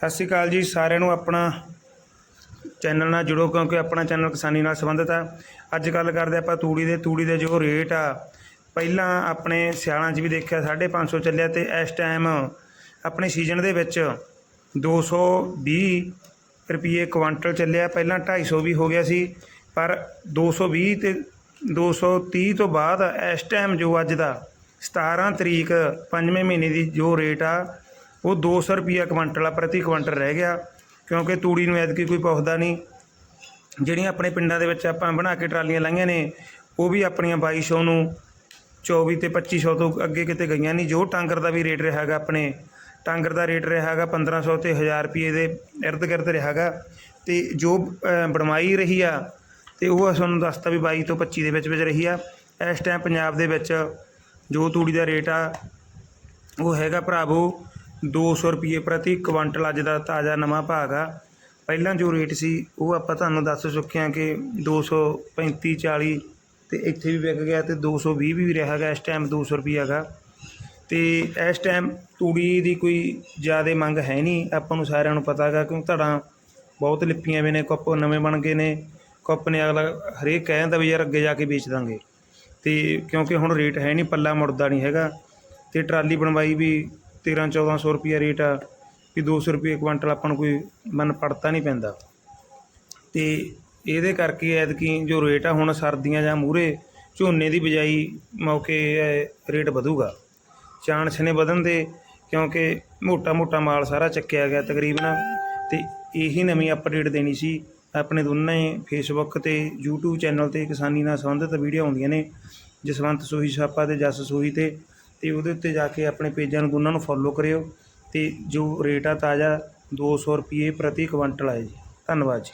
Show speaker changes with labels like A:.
A: ਸਤਿ ਸ਼੍ਰੀ ਅਕਾਲ ਜੀ, ਸਾਰਿਆਂ ਨੂੰ ਆਪਣਾ ਚੈਨਲ ਨਾਲ ਜੁੜੋ, ਕਿਉਂਕਿ ਆਪਣਾ ਚੈਨਲ ਕਿਸਾਨੀ ਨਾਲ ਸੰਬੰਧਿਤ ਆ। ਅੱਜ ਗੱਲ ਕਰਦੇ ਆਪਾਂ ਤੂੜੀ ਦੇ ਤੂੜੀ ਦੇ ਜੋ ਰੇਟ ਆ, ਪਹਿਲਾਂ ਆਪਣੇ ਸਿਆਲਾਂ 'ਚ ਵੀ ਦੇਖਿਆ 550 ਚੱਲਿਆ ਤੇ ਇਸ ਟਾਈਮ ਆਪਣੇ ਸੀਜ਼ਨ ਦੇ ਵਿੱਚ 220 ਰੁਪਏ ਕੁਆਂਟਲ ਚੱਲਿਆ, ਪਹਿਲਾਂ 250 ਵੀ ਹੋ ਗਿਆ ਸੀ, ਪਰ 220 ਤੇ 230 ਤੋਂ ਬਾਅਦ ਇਸ ਟਾਈਮ ਜੋ ਅੱਜ ਦਾ 17 ਤਰੀਕ, ਪੰਜਵੇਂ ਮਹੀਨੇ ਦੀ ਜੋ ਰੇਟ ਆ ਉਹ 200 ਰੁਪਿਆ ਕੁਆਂਟਲ ਆ, ਪ੍ਰਤੀ ਕੁਆਂਟਲ ਰਹਿ ਗਿਆ, ਕਿਉਂਕਿ ਤੂੜੀ ਨੂੰ ਐਤਕੀ ਕੋਈ ਪਹੁੰਚਦਾ ਨਹੀਂ। ਜਿਹੜੀਆਂ ਆਪਣੇ ਪਿੰਡਾਂ ਦੇ ਵਿੱਚ ਆਪਾਂ ਬਣਾ ਕੇ ਟਰਾਲੀਆਂ ਲਾਈਆਂ ਨੇ, ਉਹ ਵੀ ਆਪਣੀਆਂ 2200 ਨੂੰ 24 ਤੇ 2500 ਤੋਂ ਅੱਗੇ ਕਿਤੇ ਗਈਆਂ ਨਹੀਂ। ਜੋ ਟਾਂਗਰ ਦਾ ਵੀ ਰੇਟ ਰਿਹਾ ਹੈਗਾ ਆਪਣੇ, ਟਾਂਗਰ ਦਾ ਰੇਟ ਰਿਹਾ ਹੈਗਾ 1500 ਤੇ 1000 ਰੁਪਏ ਦੇ ਇਰਦ ਗਿਰਦ ਰਿਹਾ ਹੈਗਾ। ਤੇ ਜੋ ਬਣਵਾਈ ਰਹੀ ਆ, ਤੇ ਉਹ ਤੁਹਾਨੂੰ ਦੱਸਤਾ ਵੀ 22 ਤੋਂ 25 ਦੇ ਵਿੱਚ ਵਿੱਚ ਰਹੀ ਆ। ਇਸ ਟਾਈਮ ਪੰਜਾਬ ਦੇ ਵਿੱਚ ਜੋ ਤੂੜੀ ਦਾ ਰੇਟ ਆ, ਉਹ ਹੈਗਾ ਭਰਾਵੋ ਦੋ ਸੌ ਰੁਪਈਏ ਪ੍ਰਤੀ ਕੁਆਂਟਲ ਅੱਜ ਦਾ ਤਾਜ਼ਾ ਨਵਾਂ ਭਾਅ ਆ। ਪਹਿਲਾਂ ਜੋ ਰੇਟ ਸੀ, ਉਹ ਆਪਾਂ ਤੁਹਾਨੂੰ ਦੱਸ ਚੁੱਕੇ ਹਾਂ ਕਿ ਦੋ ਸੌ ਪੈਂਤੀ, ਚਾਲੀ ਅਤੇ ਇੱਥੇ ਵੀ ਵਿਕ ਗਿਆ ਅਤੇ ਦੋ ਸੌ ਵੀਹ ਵੀ ਰਿਹਾ ਹੈਗਾ, ਇਸ ਟਾਈਮ ਦੋ ਸੌ ਰੁਪਈਆ ਗਾ ਅਤੇ ਇਸ ਟਾਈਮ ਤੂੜੀ ਦੀ ਕੋਈ ਜ਼ਿਆਦਾ ਮੰਗ ਹੈ ਨਹੀਂ, ਆਪਾਂ ਨੂੰ ਸਾਰਿਆਂ ਨੂੰ ਪਤਾ ਹੈਗਾ ਕਿਉਂ ਧੜਾਂ ਬਹੁਤ ਲਿਪੀਆਂ ਵੀ ਨੇ, ਕੱਪ ਨਵੇਂ ਬਣ ਗਏ ਨੇ, ਕੱਪ ਨੇ ਅਗਲਾ ਹਰੇਕ ਕਹਿ ਜਾਂਦਾ ਵੀ ਯਾਰ ਅੱਗੇ ਜਾ ਕੇ ਵੇਚ ਦਾਂਗੇ। ਤੇ ਕਿਉਂਕਿ ਹੁਣ ਰੇਟ ਹੈ ਨਹੀਂ, ਪੱਲਾ ਮੁੜਦਾ ਨਹੀਂ ਹੈਗਾ ਤੇ ਟਰਾਲੀ ਬਣਵਾਈ ਵੀ 13 1400 ਰੁਪਿਆ ਰੇਟ ਆ ਵੀ 200 ਰੁਪਏ ਕੁਆਂਟਲ ਆਪਾਂ ਨੂੰ ਕੋਈ ਮਨ ਪੜਤਾ ਨਹੀਂ ਪੈਂਦਾ। ਤੇ ਇਹਦੇ ਕਰਕੇ ਐਤਕੀ ਜੋ ਰੇਟ ਆ ਹੁਣ ਸਰਦੀਆਂ ਜਾਂ ਮੂਰੇ ਝੋਨੇ ਦੀ ਬਿਜਾਈ ਮੌਕੇ ਇਹ ਰੇਟ ਵਧੂਗਾ। ਚਾਂਸ ਨੇ ਵਧਣ ਦੇ ਕਿਉਂਕਿ ਮੋਟਾ ਮੋਟਾ ਮਾਲ ਸਾਰਾ ਚੱਕਿਆ ਗਿਆ ਤਕਰੀਬਨ ਤੇ ਇਹੀ ਨਵੀਂ ਅਪਡੇਟ ਦੇਣੀ ਸੀ। ਆਪਣੇ ਦੋਨਾਂ ਹੀ ਫੇਸਬੁੱਕ ਤੇ YouTube ਚੈਨਲ ਤੇ ਕਿਸਾਨੀ ਨਾਲ ਸੰਬੰਧਿਤ ਵੀਡੀਓ ਆਉਂਦੀਆਂ ਨੇ। ਜਸਵੰਤ ਸੋਹੀ ਛਾਪਾ ਤੇ ਜਸ ਸੋਹੀ ਤੇ ਅਤੇ ਉਹਦੇ ਉੱਤੇ ਜਾ ਕੇ ਆਪਣੇ ਪੇਜਾਂ ਨੂੰ ਦੋਨਾਂ ਨੂੰ ਫੋਲੋ ਕਰਿਓ ਅਤੇ ਜੋ ਰੇਟ ਆ ਤਾਜ਼ਾ ਦੋ ਸੌ ਰੁਪਈਏ ਪ੍ਰਤੀ ਕੁਇੰਟਲ ਹੈ ਜੀ। ਧੰਨਵਾਦ ਜੀ।